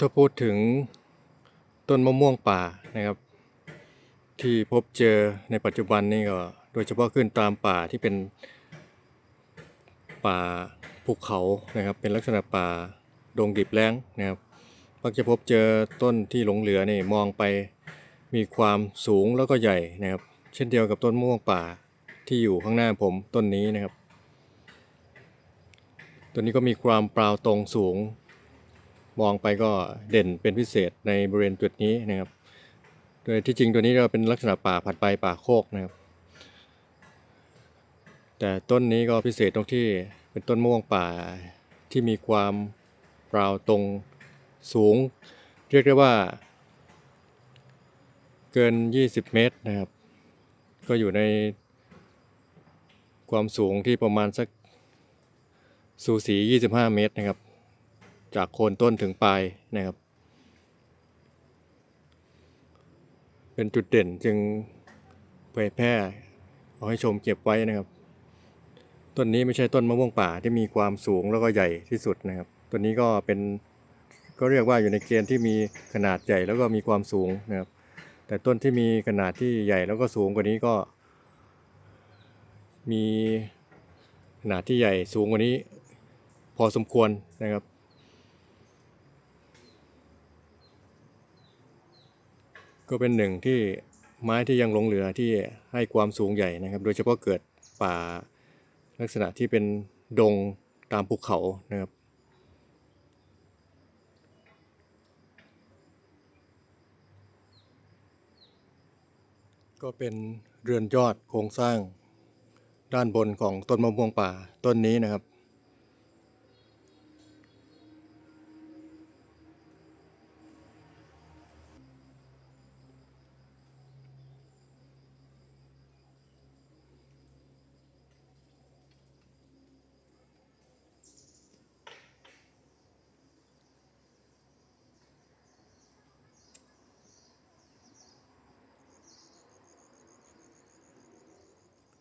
ถ้าพูดถึงต้นมะม่วงป่านะครับ ที่พบเจอในปัจจุบันนี่ก็โดยเฉพาะขึ้นตามป่าที่เป็นป่าภูเขานะครับ เป็นลักษณะป่าดงดิบแล้งนะครับมักจะพบเจอต้นที่หลงเหลือนี่มองไปมีความสูงแล้วก็ใหญ่นะครับ เช่นเดียวกับต้นมะม่วงป่าที่อยู่ข้างหน้าผมต้นนี้นะครับ ต้นนี้ก็มีความเปล่าตรงสูง มองไปก็เด่นเป็นพิเศษในบริเวณจุดนี้นะครับ โดยที่จริงตัวนี้เราเป็นลักษณะป่าผัดใบป่าโคกนะครับ แต่ต้นนี้ก็พิเศษตรงที่เป็นต้นม่วงป่าที่มีความเปล่าตรงสูง เรียกได้ว่า เกิน 20 เมตรนะครับ ก็อยู่ในความสูงที่ประมาณสักสูสี 25 เมตรนะครับ จากโคนต้นถึงปลายนะครับ เป็นจุดเด่นจึงเผยแพร่เอาให้ชมเก็บไว้นะครับ ต้นนี้ไม่ใช่ต้นมะม่วงป่าที่มีความสูงแล้วก็ใหญ่ที่สุดนะครับต้นนี้ก็เป็นก็เรียกว่าอยู่ในเกณฑ์ที่มีขนาดใหญ่แล้วก็มีความสูงนะครับ แต่ต้นที่มีขนาดที่ใหญ่แล้วก็สูงกว่านี้ก็ มีขนาดที่ใหญ่สูงกว่านี้ พอสมควรนะครับ ก็เป็นหนึ่งที่ไม้ที่ยังหลงเหลือที่ให้ความสูงใหญ่นะครับ โดยเฉพาะเกิดป่าลักษณะที่เป็นดงตามภูเขานะครับก็เป็นเรือนยอดโครงสร้างด้านบนของต้นมะม่วงป่าต้นนี้นะครับ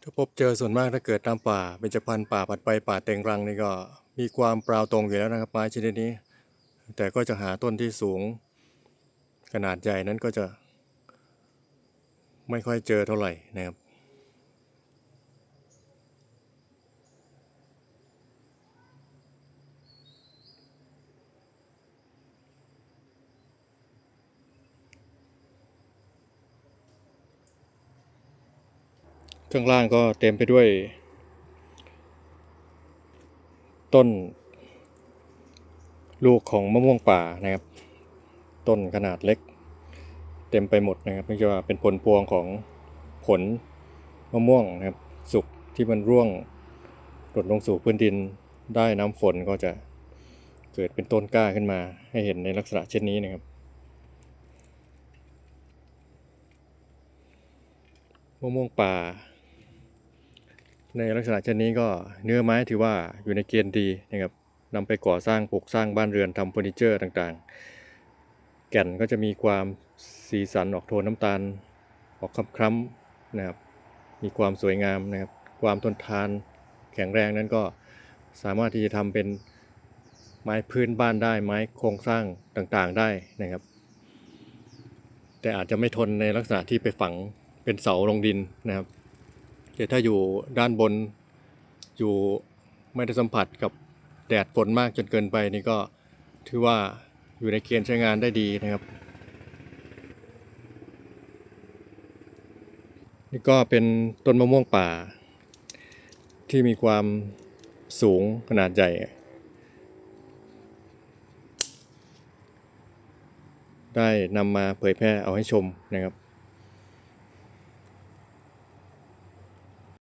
ถ้าพบเจอส่วนมากถ้าเกิดตามป่าเป็นจพันธุ์ป่าผัดไปป่าเต็งรังนี่ก็มีความเปล่าตรงอยู่แล้วนะครับไม้ชนิดนี้ แต่ก็จะหาต้นที่สูง ขนาดใหญ่นั้นก็จะ ไม่ค่อยเจอเท่าไหร่นะครับ ข้างล่างก็เต็มไปด้วย ต้น ลูกของมะม่วงป่านะครับ ต้นขนาดเล็ก เต็มไปหมดนะครับไม่ใช่ว่าเป็นผลพวงของผลมะม่วงนะครับ สุกที่มันร่วงหล่นลงสู่พื้นดินได้น้ำฝนก็จะเกิดเป็นต้นกล้าขึ้นมา ให้เห็นในลักษณะเช่นนี้นะครับมะม่วงป่า ในลักษณะเช่นนี้ก็เนื้อไม้ถือว่าอยู่ในเกณฑ์ดีนะครับนำไปก่อสร้างปลูกสร้างบ้านเรือนทำเฟอร์นิเจอร์ต่างๆ แก่นก็จะมีความสีสันออกโทนน้ำตาล ออกคล้ำๆนะครับ มีความสวยงามนะครับ ความทนทานแข็งแรงนั้นก็สามารถที่จะทำเป็นไม้พื้นบ้านได้ไม้โครงสร้างต่างๆได้นะครับ แต่อาจจะไม่ทนในลักษณะที่ไปฝังเป็นเสาลงดินนะครับ แต่ถ้าอยู่ด้านบนอยู่ไม่ได้สัมผัสกับแดดฝนมากจนเกินไปนี่ก็ถือว่าอยู่ในเกณฑ์ใช้งานได้ดีนะครับ นี่ก็เป็นต้นมะม่วงป่า ที่มีความสูงขนาดใหญ่ได้นำมาเผยแพร่เอาให้ชมนะครับ